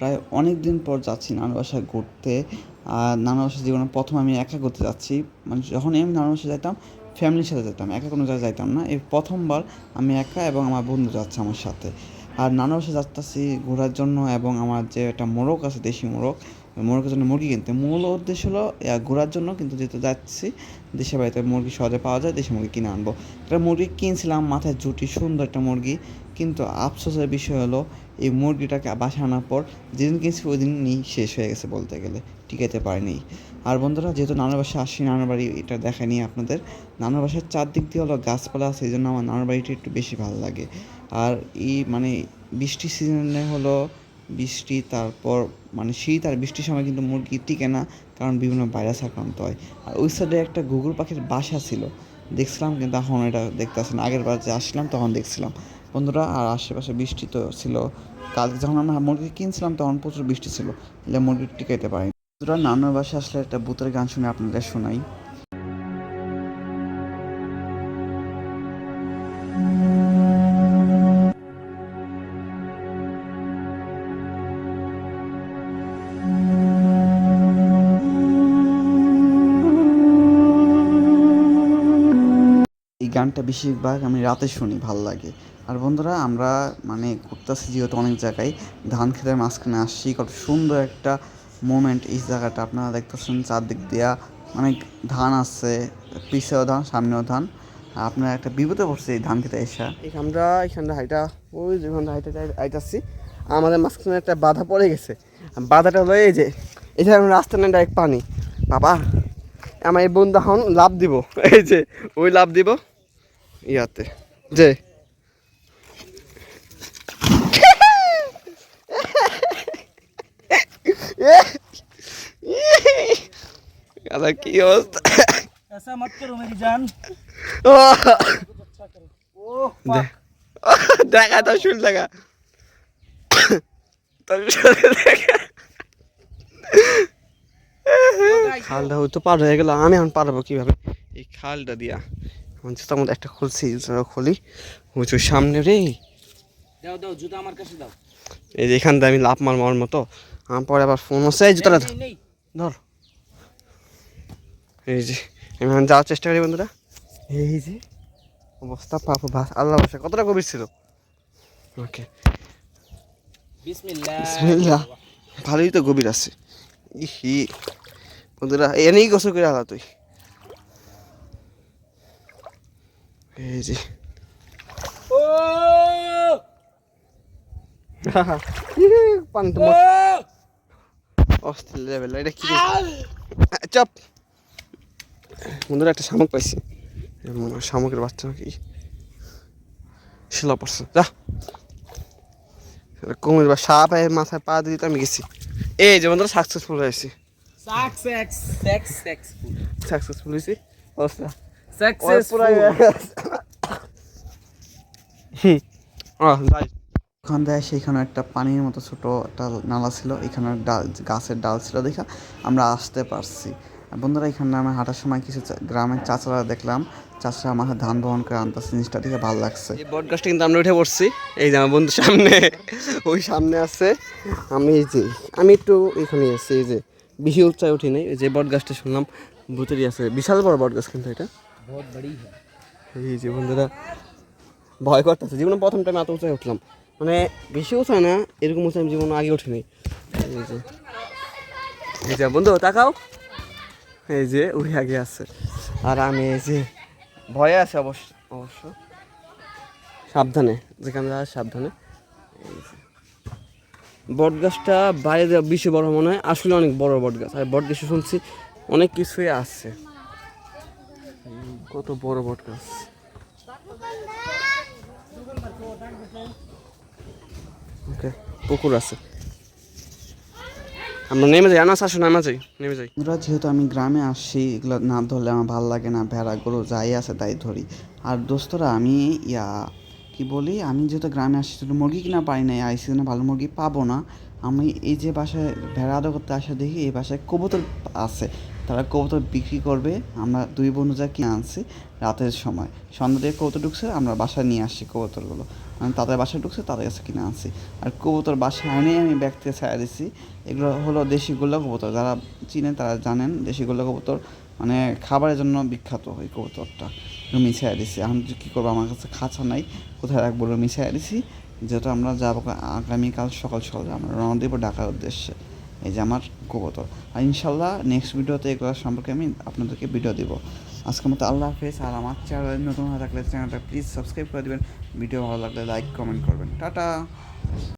প্রায় অনেক দিন পর যাচ্ছি নানা বাসায় ঘুরতে। আর নানা বাসায় জীবনে প্রথম আমি একা ঘুরতে যাচ্ছি। মানে যখন আমি নানা বাসায় যাইতাম ফ্যামিলির সাথে যেতাম একা কোনো জায়গায় যাইতাম না। এই প্রথমবার আমি একা এবং আমার বন্ধু যাচ্ছে আমার সাথে। আর নানা বাসায় যাচ্ছি ঘোরার জন্য এবং আমার যে একটা মোরগ আছে, দেশি মোরগ মোরগের জন্য মুরগি কিনতে। মূল উদ্দেশ্য হলো ঘোরার জন্য কিন্তু যেহেতু যাচ্ছি দেশে বাড়িতে মুরগি সহজে পাওয়া যায়, দেশি মুরগি কিনে আনব। একটা মুরগি কিনছিলাম, মাথায় জুটি, সুন্দর একটা মুরগি। কিন্তু আফসোসের বিষয় হলো, এই মুরগিটাকে বাসা আনার পর যেদিন কিনছি ওই দিনই শেষ হয়ে গেছে বলতে গেলে, টিকাইতে পারিনি। আর বন্ধুরা, যেহেতু নানার বাসায় আসি নানার বাড়ি, এটা দেখায়নি আপনাদের। নানার বাসার চারদিক দিয়ে হলো গাছপালা আছে, এই জন্য আমার নানার বাড়িটা একটু বেশি ভালো লাগে। আর এই মানে বৃষ্টি সিজনে হলো বৃষ্টি, তারপর মানে শীত আর বৃষ্টির সময় কিন্তু মুরগি টিকে না, কারণ বিভিন্ন ভাইরাস আক্রান্ত হয়। আর ওই সাইডে একটা গুগল পাখির বাসা ছিল, দেখছিলাম কিন্তু এখন এটা দেখতে না। আগের বার যে আসলাম তখন দেখছিলাম। বন্ধুরা, আর আশেপাশে বৃষ্টি তো ছিল। কালকে যখন আমরা মুরগি কিনছিলাম তখন প্রচুর বৃষ্টি ছিল মুরগি টিকাইতে পারিনি। বন্ধুরা, নানুর বাসায় আসলে একটা ভূতের গান শুনে আপনাদের শোনাই। গানটা বেশিরভাগ আমি রাতে শুনি, ভালো লাগে। আর বন্ধুরা, আমরা মানে ঘুরতেছি যেহেতু অনেক জায়গায়, ধান খেতের মাঝখানে আসছি, কত সুন্দর একটা মোমেন্ট এই জায়গাটা। আপনারা দেখতেছেন চারদিক দিয়া অনেক ধান আছে, পিছেও ধান, সামনেও ধান। আপনারা একটা বিপদে পড়ছে এই ধান খেতে এসা। আমরা এখানটা হাইটা, ওই যে ওখানটা হাইটা হাইটাচ্ছি আমাদের মাঝখানে একটা বাধা পড়ে গেছে। বাধাটা হলো এই যে এটা রাস্তা নেই ডাইরেক্ট পানি। বাবা, আমার এই বন্ধু এখন লাভ দিব। এই যে, ওই লাভ দিব। ইয়াতে যে দাদা কি অবস্থা ऐसा मत करो मेरी जान ও ओह দে- দেখা তো শুন দেখা তোর শুনে দেখা খালটা হয়তো পার হয়ে গেল আমি এখন পারবো কিভাবে এই খালটা দিয়া এখন জুতার মধ্যে একটা খুলছি জুতা খুলি। বুঝছ সামনে রে। দাও দাও জুতা আমার কাছে দাও। এই যে এখান আমি লাভ মার মার মতো। আমার পরে আবার ফোন হচ্ছে এই জুতাটা ধর। এই যে আমি যাওয়ার চেষ্টা করি বন্ধুরা। এই যে। অবস্থা পাবো বাস আল্লাহ বাসা কতটা গভীর ছিল? ওকে। বিসমিল্লাহ। বিসমিল্লাহ। ভালোই তো গভীর আছে। ইহি। বন্ধুরা এনেই গোসল করে আলা তুই। এই যে ও পানি তো অস্থির লেভেল এটা কি? চাপ। বন্ধুরা একটা শামুক পাইছি। শামুকের বাচ্চা নাকি? শিলা পড়ছে। যা। কুমির বা সাপ এর মাথায় পা দিয়ে দিতে আমি গেছি। এই যে বন্ধুরা সাকসেসফুল হয়েছি। সাক সেক্স সেক্স সেক্স সাকসেসফুল হয়েছি। অবস্থা। ওখান থেকে সেইখানে একটা পানির মতো ছোট একটা নালা ছিল। এখানে ডাল গাছের ডাল ছিল দেখা। আমরা আসতে পারছি। বন্ধুরা এখানে আমি হাঁটার সময় কিছু গ্রামের চাচারা দেখলাম। চাচারা মাথায় ধান বহন করে আনতেছে। জিনিসটা দেখে ভালো লাগছে। এই বটগাছটা কিন্তু আমরা উঠে পড়ছি। এই যে আমার বন্ধু সামনে। ওই সামনে আছে। আমি এই যে আমি একটু এখানে আছি। এই যে বেশি উচ্চায় উঠি নাই। এই যে বটগাছটা শুনলাম। ভূতেরই আছে। বিশাল বড় বটগাছ কিন্তু এটা। এই যে বন্ধুরা, ভয় করতেছে। জীবনে প্রথম টাইম এত উঁচায় উঠলাম। মানে বেশি উঁচায় না, এরকম উঁচায় আমি জীবনে আগে উঠিনি। এই যে। বন্ধু, তাকাও। এই যে উড়ে আগে আছে। আর আমি এই যে ভয়ে আছে অবশ্য অবশ্য। সাবধানে, যেখানে যা সাবধানে। বট গাছটা বাইরে বেশি বড় মনে হয়। আসলে অনেক বড় বট গাছ আর বট গাছে শুনছি অনেক কিছুই আছে। কত বড় বট গাছ। ওকে, পুকুর আছে। আমরা নেমে যাই, আনাস নামা যাই যেহেতু আমি গ্রামে আসছি, এগুলো না ধরলে আমার ভালো লাগে না, ভেড়া গরু যাই আছে তাই ধরি। আর দোস্তরা, আমি, ইয়া, কি বলি, আমি যেহেতু গ্রামে আসছি শুধু মুরগি কিনা পাই না এই সিজনে ভালো মুরগি পাবো না। আমি এই যে বাসায় ভেড়া আদর করতে আসা দেখি, এই বাসায় কবুতর আছে। তারা কবুতর বিক্রি করবে। আমরা দুই বন্ধু যা কিনে আনছি রাতের সময়। সন্ধ্যা দিয়ে কবুতর ঢুকছে, আমরা বাসায় নিয়ে আসছি কবুতরগুলো। মানে তাদের বাসায় ঢুকছে, তাদের কাছে কিনে আনছি। আর কবুতর বাসায় এনেই আমি ব্যাগ থেকে ছাড়া দিচ্ছি এগুলো হলো দেশি গোল্লা কবুতর। যারা চিনেন, তারা জানেন, দেশি গোল্লা কবুতর মানে খাবারের জন্য বিখ্যাত এই কবুতরটা। মিশাই দিছি। এখন কী করব, আমার কাছে খাঁচা নাই। কোথায় রাখব? মিশাই দিছি। যেটা আমরা যাব আগামীকাল সকাল সকাল আমরা রওনা দেবো ঢাকার উদ্দেশ্যে। এই যে আমার কবুতর। আর ইনশাল্লাহ নেক্সট ভিডিওতে এগুলো সম্পর্কে আমি আপনাদেরকে ভিডিও দেবো। আজকের মতো আল্লাহ হাফেজ, আর আমার চ্যানেল নতুন হয়ে থাকলে চ্যানেলটা প্লিজ সাবস্ক্রাইব করে দেবেন। ভিডিও ভালো লাগলে লাইক কমেন্ট করবেন। টাটা!